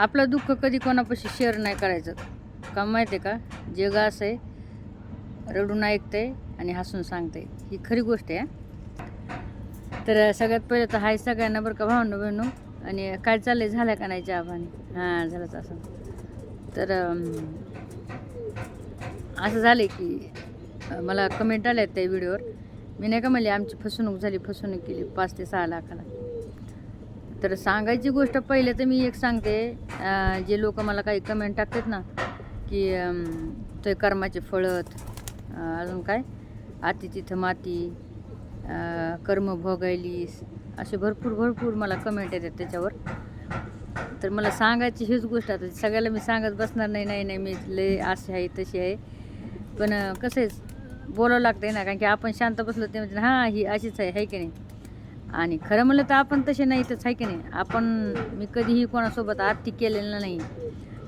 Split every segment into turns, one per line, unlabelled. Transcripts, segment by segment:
आपलं दुःख कधी कोणापाशी शेअर नाही करायचं. का माहिती आहे का? जग असं आहे रडून ऐकतंय आणि हसून सांगतंय. ही खरी गोष्ट आहे तर सगळ्यात पहिले तर हाय सगळ्यांना बरं का भावनं बहिणू. आणि काय चाललंय? झालं का नाही आव्हाने हां झालंच असं तर असं झालं की मला कमेंट आल्या आहेत त्या व्हिडिओवर मी नाही का म्हणले आमची फसवणूक झाली फसवणूक केली पाच ते सहा लाखाला. तर सांगायची गोष्ट पहिले तर मी एक सांगते जे लोक मला काही कमेंट टाकतात ना की ते कर्माचे फळत अजून काय? आती तिथं माती कर्म भोगायलीस असे भरपूर भरपूर मला कमेंट येतात त्याच्यावर. तर मला सांगायची हीच गोष्ट आता सगळ्याला मी सांगत बसणार नाही नाही नाही मी लय अशी आहे तशी आहे. पण कसं आहे बोलावं लागतंय ना कारण की आपण शांत बसलो ते म्हणजे हां ही अशीच आहे है की नाही? आणि खरं म्हणलं तर आपण तसे नाही तर आहे की नाही? आपण मी कधीही कोणासोबत आरती केलेलं नाही.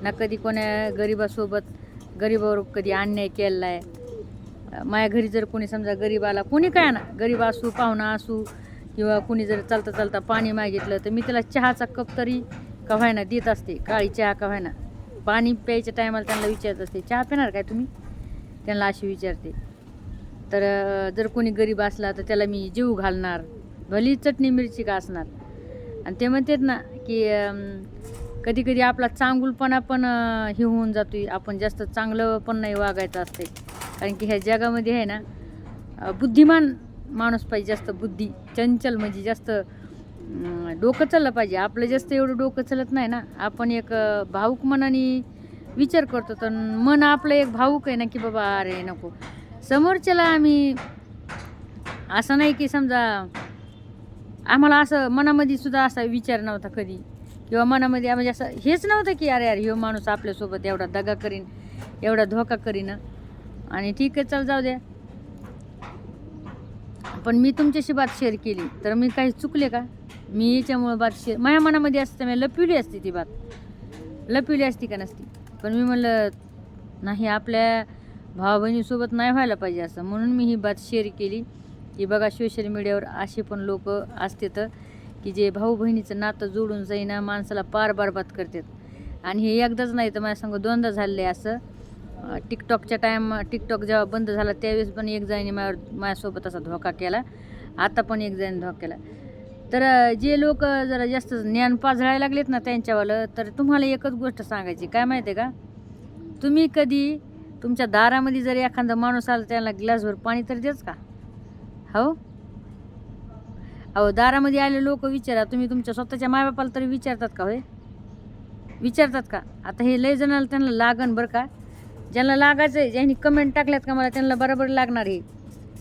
ना कधी कोण्या गरिबासोबत गरीबावर कधी अन्याय केलेला आहे माझ्या घरी जर कोणी समजा गरीब आला कोणी काय ना गरीब असू पाहुणा असू किंवा कोणी जर चालता चालता पाणी मागितलं तर मी त्याला चहाचा कप तरी का व्हायना देत असते. काळी चहा का व्हायना. पाणी प्यायच्या टायमाला त्यांना विचारत असते चहा पिणार काय तुम्ही? त्यांना अशी विचारते. तर जर कोणी गरीब असला तर त्याला मी जीव घालणार. भली चटणी मिरची का असणार? आणि ते म्हणतात ना की कधी कधी आपला चांगुलपणा पण हे होऊन जातो आपण जास्त चांगलं पण नाही वागायचं असते. कारण की ह्या जगामध्ये आहे ना बुद्धिमान माणूस पाहिजे जास्त. बुद्धी चंचल म्हणजे जास्त डोकं चाललं पाहिजे. आपलं जास्त एवढं डोकं चालत नाही ना. आपण एक भाऊक भावूक मनाने विचार करतो. तर मन आपलं एक भावूक आहे ना की बाबा अरे नको. समोरच्याला आम्ही असं नाही की समजा आम्हाला असं मनामध्ये सुद्धा असा विचार नव्हता कधी. किंवा मनामध्ये म्हणजे असं हेच नव्हतं की अरे यार ह्यो माणूस आपल्यासोबत एवढा दगा करीन एवढा धोका करीन. आणि ठीक आहे चल जाऊ द्या. पण मी तुमच्याशी बात शेअर केली. तर मी काही चुकले का? मी याच्यामुळं बात शेअर माझ्या मनामध्ये असतं मी लपविली असती ती बात. लपविली असती का नसती? पण मी म्हणलं नाही आपल्या भावा बहिणीसोबत नाही व्हायला पाहिजे असं. म्हणून मी ही बात शेअर केली. की बघा सोशल मीडियावर असे पण लोक असतात की जे भाऊ बहिणीचं नातं जोडून जाईना माणसाला पार बरबाद करतात. आणि हे एकदाच नाही तर माझ्या संग दोनदा झालेलं आहे असं. टिकटॉकच्या टाईम टिकटॉक जेव्हा बंद झाला त्यावेळेस पण एक जणांनी माझ्यावर माझ्यासोबत असा धोका केला. आता पण एक जणांनी धोका केला. तर जे लोक जरा जास्त ज्ञान पाझळायला लागलेत ना त्यांच्यावालं तर तुम्हाला एकच गोष्ट सांगायची. काय माहिती आहे का? तुम्ही कधी तुमच्या दारामध्ये जर एखादा माणूस आला त्याला ग्लासभर पाणी तर देच का? हो? अहो दारामध्ये आले लोक विचारा. तुम्ही तुमच्या स्वतःच्या मायबापाला तरी विचारतात का होय? विचारतात का? आता हे लय जणाला त्यांना लागन बरं का? ज्यांना लागायचं आहे ज्यांनी कमेंट टाकल्यात का मला त्यांना बरोबर लागणार आहे.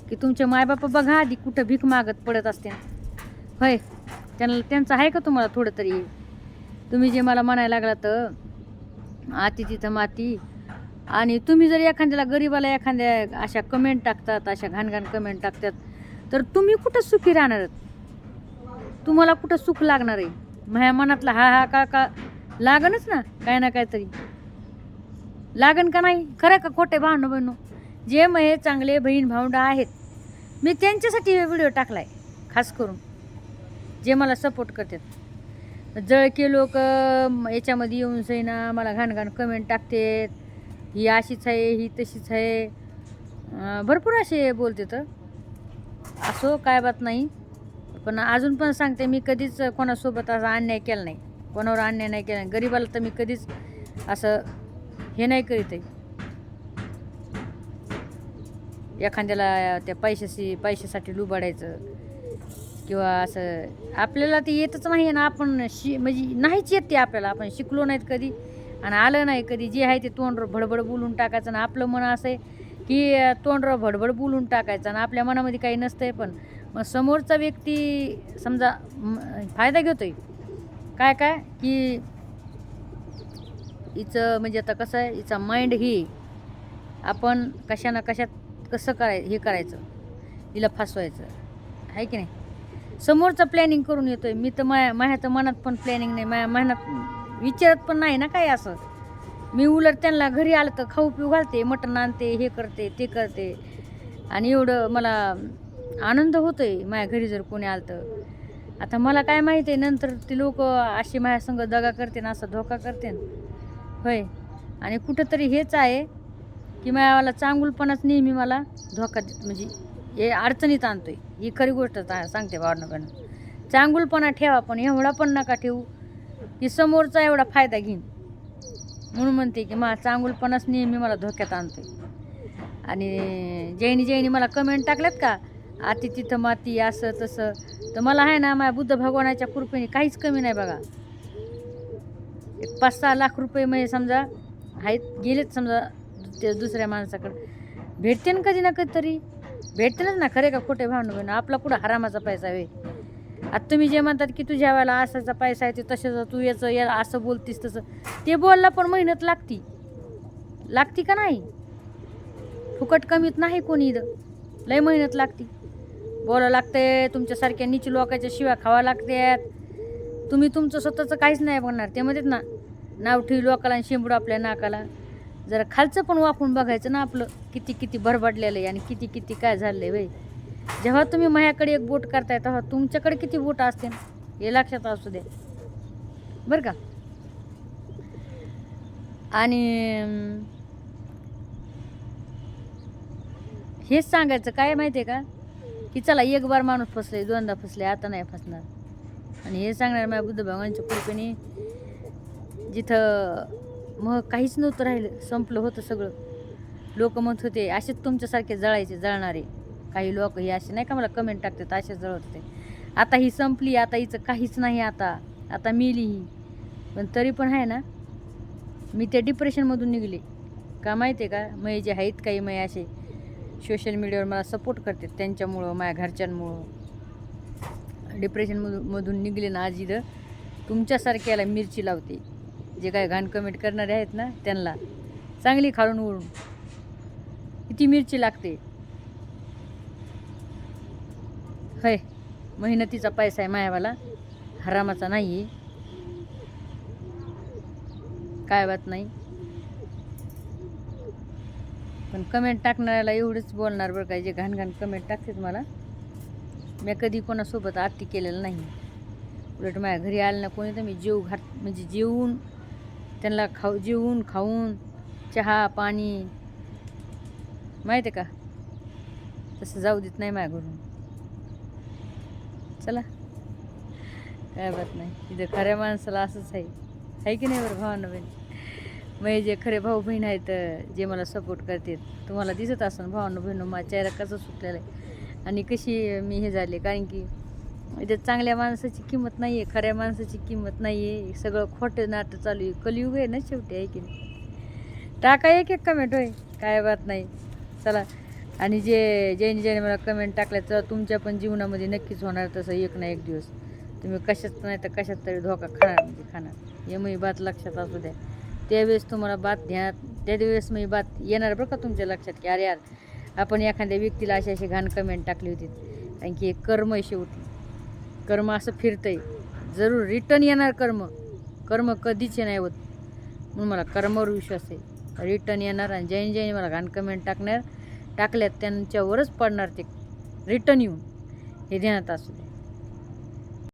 की तुमचे मायबापा बघा आधी कुठं भीक मागत पडत असते होय? त्यांना त्यांचं आहे का तुम्हाला थोडं तरी? तुम्ही जे मला म्हणायला लागला तर? आती तिथं माती. आणि तुम्ही जर एखाद्याला गरीबाला एखाद्या अशा कमेंट टाकतात अशा घाणघाण कमेंट टाकतात तर तुम्ही कुठं सुखी राहणार तुम्हाला कुठं सुख लागणार आहे? माझ्या मनातला हा हा का का लागनच ना काय ना काहीतरी. लागन का नाही? खरं का खोटे भावनं बहिणू जे मये चांगले बहीण भावंड आहेत मी त्यांच्यासाठी व्हिडिओ व्हिडिओ टाकलाय खास करून जे मला सपोर्ट करतात. जळके लोक याच्यामध्ये येऊन सैना मला घाणघाण कमेंट टाकतात. ही अशीच आहे ही तशीच आहे. भरपूर असे बोलते तर असो काय बात नाही. पण अजून पण सांगते मी कधीच कोणासोबत असा अन्याय केला नाही. कोणावर अन्याय नाही केला. नाही गरीबाला तर मी कधीच असं हे नाही करीत आहे. एखाद्याला त्या पैशाशी पैशासाठी लुबाडायचं किंवा असं आपल्याला ते येतच नाही ना. आपण शि म्हणजे नाहीच येत ते आपल्याला. आपण शिकलो नाहीत कधी आणि आलं नाही कधी. जे आहे ते तोंड भडबड बोलून टाकायचं आणि आपलं मन असं आहे की अं, भडबड बोलून टाकायचं आणि आपल्या मनामध्ये काही नसतंय पण. मग समोरचा व्यक्ती समजा फायदा घेतोय. काय काय? की हिचं म्हणजे आता कसं आहे हिचा माइंड ही आपण कशानं कशात कसं कराय हे करायचं हिला फसवायचं. आहे की नाही? समोरचं प्लॅनिंग करून येतोय. मी तर माया माझ्या तर मनात पण प्लॅनिंग नाही. माया मनात विचारत पण नाही ना काय असं. मी उलट त्यांना घरी आलं तर खाऊ पिऊ घालते मटण आणते हे करते ते करते. आणि एवढं मला आनंद होतो आहे माझ्या घरी जर कोणी आलं तर. आता मला काय माहिती आहे नंतर ते लोक अशी माझ्यासंग दगा करते ना असा धोका करते. होय. आणि कुठंतरी हेच आहे की माझ्यावाला चांगुलपणाच नेहमी मला धोका देत म्हणजे हे अडचणीत आणतो आहे ही खरी गोष्ट सांगते भावनाकडनं चांगुलपणा ठेवा पण एवढा पण नका ठेवू की समोरचा एवढा फायदा घेईन. म्हणून म्हणते की मा चांगुलपणाच नेहमी मला धोक्यात आणते आणि जैनी जैनी मला कमेंट टाकल्यात का? आती तिथं माती असं तसं. तर मला आहे ना माझ्या बुद्ध भगवानाच्या कृपेने काहीच कमी नाही बघा. एक पाच सहा लाख रुपये म्हणजे समजा आहेत गेलेत समजा ते दुसऱ्या माणसाकडे. भेटते ना कधी ना कधी तरी. ना खरे का खोटे भावनं आपला कुठं हरामाचा पैसा वे आता तुम्ही जे म्हणतात की तुझ्या वेळेला असाचा पैसा आहे ते तसं तू याचं या असं बोलतीस तसं. ते बोलला पण मेहनत लागती. लागती का नाही? फुकट कमीत नाही कोणी इथं. लय मेहनत लागती. बोलावं लागते तुमच्यासारख्या नीच लोकांच्या शिवाय खावा लागतात तुम्ही तुमचं स्वतःचं काहीच नाही बघणार ते म्हणतात ना नाव ठेवी लोकाला आणि शेंबडू आपल्या नाकाला. जरा खालचं पण वाकून बघायचं ना आपलं. किती किती भरभडलेलं आहे आणि किती किती काय झालं आहे बाई. जेव्हा तुम्ही माझ्याकडे एक बोट करताय तेव्हा तुमच्याकडे किती बोट असतील हे लक्षात असू दे. बरं का? आणि हेच सांगायचं काय माहिती आहे का? की चला एक बार माणूस फसले दोनदा फसले आता नाही फसणार. आणि हे सांगणार माझ्या बुद्ध भगवानच्या कृपेने जिथं मग काहीच नव्हतं राहिलं संपलं होतं सगळं. लोक म्हणत होते असेच तुमच्यासारखे जळायचे जळणारे. काही लोक हे असे नाही का मला कमेंट टाकतात असे जळत होते. आता ही संपली आता हिचं काहीच नाही आता. आता मिली ही. पण तरी पण आहे ना मी त्या डिप्रेशनमधून निघले. का माहिती आहे का? मै जे आहेत काही मै असे सोशल मीडियावर मला सपोर्ट करतात त्यांच्यामुळं माझ्या घरच्यांमुळं. डिप्रेशनमधून मधून निघले ना आज इथं तुमच्यासारख्याला मिरची लावते. जे काय घाण कमेंट करणारे आहेत ना त्यांना. चांगली खालून उडून किती मिरची लागते? होय. मेहनतीचा पैसा आहे मायावाला. हरामाचा नाही आहे काय बात नाही. पण कमेंट टाकणाऱ्याला एवढंच बोलणार बरं काय जे घाण घाण कमेंट टाकतात मला. मी कधी कोणासोबत आरती केलेलं नाही. उलट माझ्या घरी आलं ना कोणी तर मी जेव घात म्हणजे जेवून त्यांना खाऊ जेवून खाऊन चहा पाणी माहिती आहे का? तसं जाऊ देत नाही माझ्या घरून चला. काय बात नाही. इथं खऱ्या माणसाला असंच आहे. आहे की नाही बरं भावानं बहीण? मग जे खरे भाऊ बहीण आहेत जे मला सपोर्ट करतात तुम्हाला दिसत असं भावानं बहिणं माझा चेहरा कसं सुटलेला आहे. आणि कशी मी हे झाले कारण की इथे चांगल्या माणसाची किंमत नाही आहे खऱ्या माणसाची किंमत नाही आहे सगळं खोटं नाटं चालू आहे. कलियुग आहे ना शेवटी आहे की नाही? टाका एक एक कमेंट होय. काय बात नाही. चला. आणि जे ज्याने ज्याने मला कमेंट टाकल्याचं तर तुमच्या पण जीवनामध्ये नक्कीच होणार तसं एक ना एक दिवस. तुम्ही कशात नाही तर कशात तरी धोका खाणार म्हणजे खाणार. हे मी बात लक्षात असू द्या. त्यावेळेस तुम्हाला बात ध्यानात त्या दिवस मी बात येणार बरं का तुमच्या लक्षात? की अरे यार आपण एखाद्या व्यक्तीला अशी अशी घाण कमेंट टाकली होती. कारण की हे कर्म आहे शेवटी. कर्म असं फिरतंय. जरूर रिटर्न येणार कर्म. कर्म कधीच नाही होत. म्हणून मला कर्मावर विश्वास आहे. रिटर्न येणार आणि जैन जैन मला घाण कमेंट टाकणार. टाकल्यात त्यांच्यावरच पडणार ते. रिटर्न येऊन. हे ध्यानात असू दे.